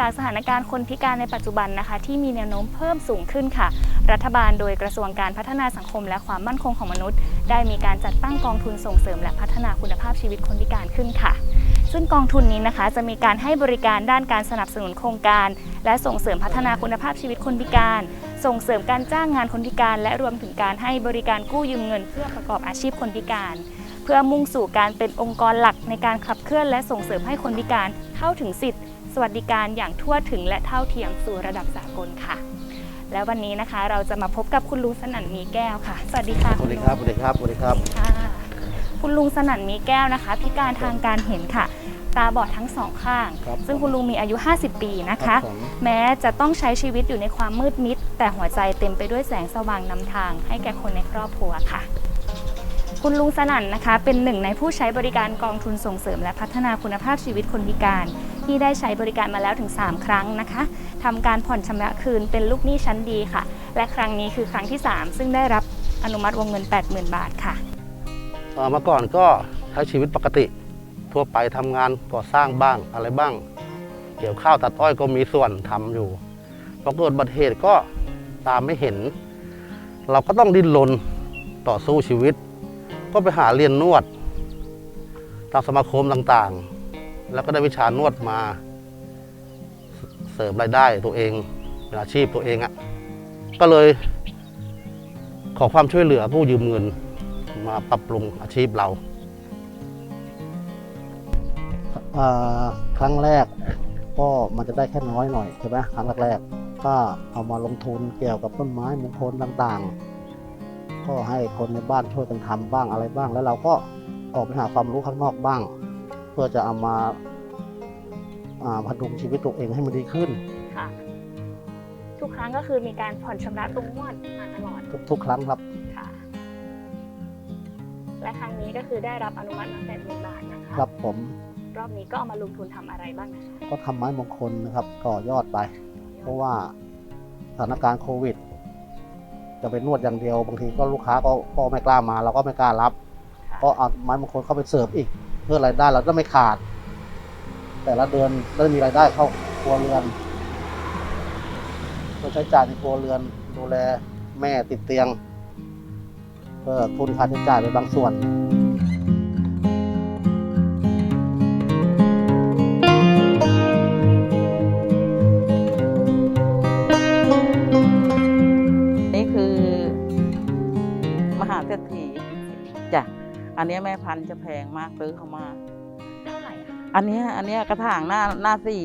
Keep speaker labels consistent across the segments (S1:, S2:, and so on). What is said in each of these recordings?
S1: จากสถานการณ์คนพิการในปัจจุบันนะคะ ที่มีแนวโน้มเพิ่มสูงขึ้นค่ะ รัฐบาลโดยกระทรวงการพัฒนาสังคมและความมั่นคงของมนุษย์ ได้มีการจัดตั้งกองทุนส่งเสริมและพัฒนาคุณภาพชีวิตคนพิการขึ้นค่ะ ซึ่งกองทุนนี้นะคะ จะมีการให้บริการด้านการสนับสนุนโครงการ และส่งเสริมพัฒนาคุณภาพชีวิตคนพิการ ส่งเสริมการจ้างงานคนพิการ และรวมถึงการให้บริการกู้ยืมเงิน เพื่อประกอบอาชีพคนพิการเพื่อมุ่งสู่การเป็นองค์กรหลักในการขับเคลื่อนและส่งเสริมให้คนพิการเข้าถึงสิทธิ สวัสดิการอย่างทั่วถึงและเท่าเทียมสู่ระดับสากลค่ะ และวันนี้นะคะเราจะมาพบกับคุณลุงสนั่นมีแก้วค่ะ สวัสดีค่ะ
S2: สวัสดีครับสวัสดีครับสวัสดีครับ
S1: ค่ะคุณลุงสนั่นมีแก้วนะคะ พิการทางการเห็นค่ะ ตาบอดทั้งสองข้าง
S2: ครับ
S1: ซึ่งคุณลุงมีอายุ 50 ปีนะ
S2: ครั
S1: คะ
S2: บผม
S1: แม้จะต้องใช้ชีวิตอยู่ในความมืดมิด แต่หัวใจเต็มไปด้วยแสงสว่างนำทาง ให้แก่คนในครอบครัวค่ะคุณลุงสนั่นนะคะ เป็นหนึ่งในผู้ใช้บริการกองทุนส่งเสริมและพัฒนาคุณภาพชีวิตคนพิการ ที่ได้ใช้บริการมาแล้วถึง 3 ครั้งนะคะทำการผ่อนชำระคืนเป็นลูกหนี้ชั้นดีค่ะ และครั้งนี้คือครั้งที่ 3 ซึ่งได้รับอนุมัติวงเงิน 80,000 บาทค่ะ
S2: เมื่อก่อนก็ใช้ชีวิตปกติ ทั่วไปทำงานก่อสร้างบ้างอะไรบ้าง เกี่ยวข้าวตัดอ้อยก็มีส่วนทำอยู่พอเกิดบัติเหตุก็ตามไม่เห็น เราก็ต้องดิ้นรนต่อสู้ชีวิต ก็ไปหาเรียนนวด ตามสมาคมต่างๆ แล้วก็ได้วิชานวดมา เสริมรายได้ตัวเองเป็นอาชีพตัวเองอะ่ะก็เลย ขอความช่วยเหลือผู้ยืมเงินมาปรับปรุงอาชีพเรา ครั้งแรกก็มันจะได้แค่น้อยหน่อยใช่ไหมครั้งแรกๆก็เอามาลงทุนเกี่ยวกับต้นไม้มงคลต่างๆ ก็ให้คนในบ้านช่วยกันทำบ้างอะไรบ้าง แล้วเราก็ออกไปหาความรู้ข้างนอกบ้าง เพื่อจะเอามาอ่าพดุงชีวิตตัวเองให้มันดีขึ้น
S1: ค่ะ ทุกครั้งก็คือมีการผ่อนชำระตรงงวดมาตลอด
S2: ทุกๆครั้งครับ
S1: ค่ะ และครั้งนี้ก็คือได้รับอนุมัติมา80,000บาทนะคะ
S2: ครับผม
S1: รอบนี้ก็เอามาลงทุนทำอะไรบ้างนะคะ
S2: ก็ทำไม้มงคลนะครับต่อยอดไป เพราะว่าสถานการณ์โควิด จะไปนวดอย่างเดียว บางทีก็ลูกค้าก็ก็ไม่กล้ามาเราก็ไม่กล้ารับ
S1: ค่ะ
S2: ก็เอาไม้มงคลเข้าไปเสิร์ฟอีกเพื่อรายได้เราจะไม่ขาด แต่ละเดือนได้มีรายได้เข้าครัวเรือนเพื่อใช้จ่ายในครัวเรือนดูแลแม่ติดเตียงเพื่อทุนค่าใช้จ่ายไปบางส่วน
S3: นี่คือ มหาเศรษฐีจ้ะ อันเนี้ยแม่พันธุ์จะแพงมากซื้อเข้ามา
S1: เท่าไหร่อะคะ
S3: อันเนี้ยอันเนี้ยกระถางหน้าหน้าสี่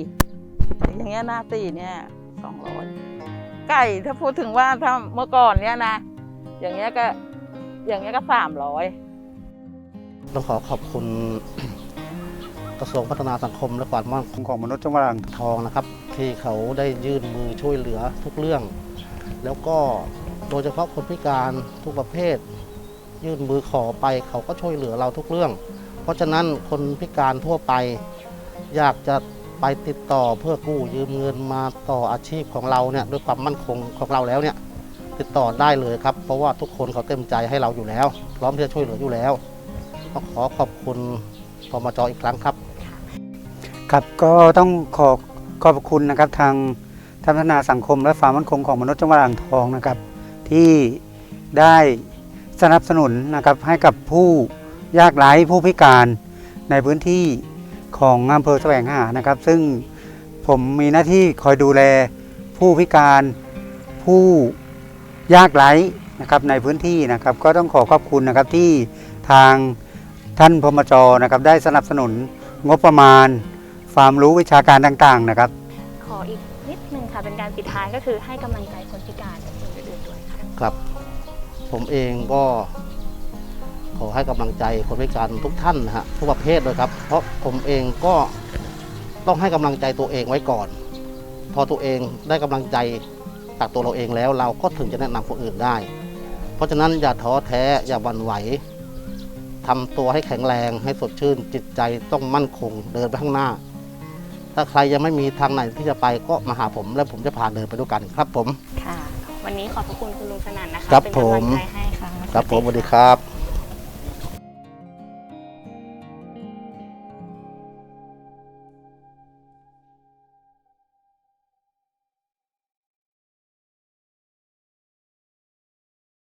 S3: อย่างเงี้ยหน้าสี่เนี่ยสองร้อยไก่ถ้าพูดถึงว่าถ้าเมื่อก่อนเนี้ยนะ อย่างเงี้ยก็อย่างเงี้ยก็สามร้อย
S2: ต้องขอขอบคุณ กระทรวงพัฒนาสังคมและความมั่นคง
S4: ของมนุษย์จังหวัดอ่าง
S2: ทองนะครับ ที่เขาได้ยื่นมือช่วยเหลือทุกเรื่อง แล้วก็โดยเฉพาะคนพิการทุกประเภท ยื่นมือขอไปเขาก็ช่วยเหลือเราทุกเรื่อง เพราะฉะนั้นคนพิการทั่วไป อยากจะไปติดต่อเพื่อกู้ยืมเงินมาต่ออาชีพของเราเนี่ยด้วยความมั่นคงของเราแล้วเนี่ยติดต่อได้เลยครับ เพราะว่าทุกคนเขาเต็มใจให้เราอยู่แล้ว พร้อมที่จะช่วยเหลืออยู่แล้วก็ขอขอบคุณพมจอีกครั้งครับ
S4: ครับก็ต้องขอขอบคุณนะครับทางพัฒนาสังคมและความมั่นคงของมนุษย์จังหวัดอ่างทองนะครับ ที่ได้ สนับสนุนนะครับให้กับผู้ยากไร้ผู้พิการในพื้นที่ของอำเภอแสวงหานะครับ ซึ่งผมมีหน้าที่คอยดูแลผู้พิการผู้ยากไร้นะครับในพื้นที่นะครับ ก็ต้องขอขอบคุณนะครับที่ทางท่านพมจนะครับ ได้สนับสนุนงบประมาณ ความรู้วิชาการต่างๆนะครับ
S1: ขออีกนิดนึงค่ะเป็นการปิดท้ายก็คือให้กำลังใจคนพิการและคนอื่นๆด้วยค่ะ
S2: ครับ ผมเองก็ ขอให้กำลังใจคนพิการทุกท่านนะฮะทุกประเภทเลยครับ เพราะผมเองก็ต้องให้กำลังใจตัวเองไว้ก่อน พอตัวเองได้กำลังใจจากตัวเราเองแล้ว เราก็ถึงจะแนะนำคนอื่นได้ เพราะฉะนั้นอย่าท้อแท้อย่าหวั่นไหวทำตัวให้แข็งแรงให้สดชื่น จิตใจต้องมั่นคงเดินไปข้างหน้า ถ้าใครยังไม่มีทางไหนที่จะไปก็มาหาผม และผมจะพาเดินไปด้วยกันครับผม
S1: ค่ะ วันนี้ขอบพระคุณคุณลุงสนั่นนะคะ
S2: ครับ
S1: เป็นกำลัง
S2: ผม
S1: ใจให้ค่ะ
S2: ครับผมสวัสดีครับ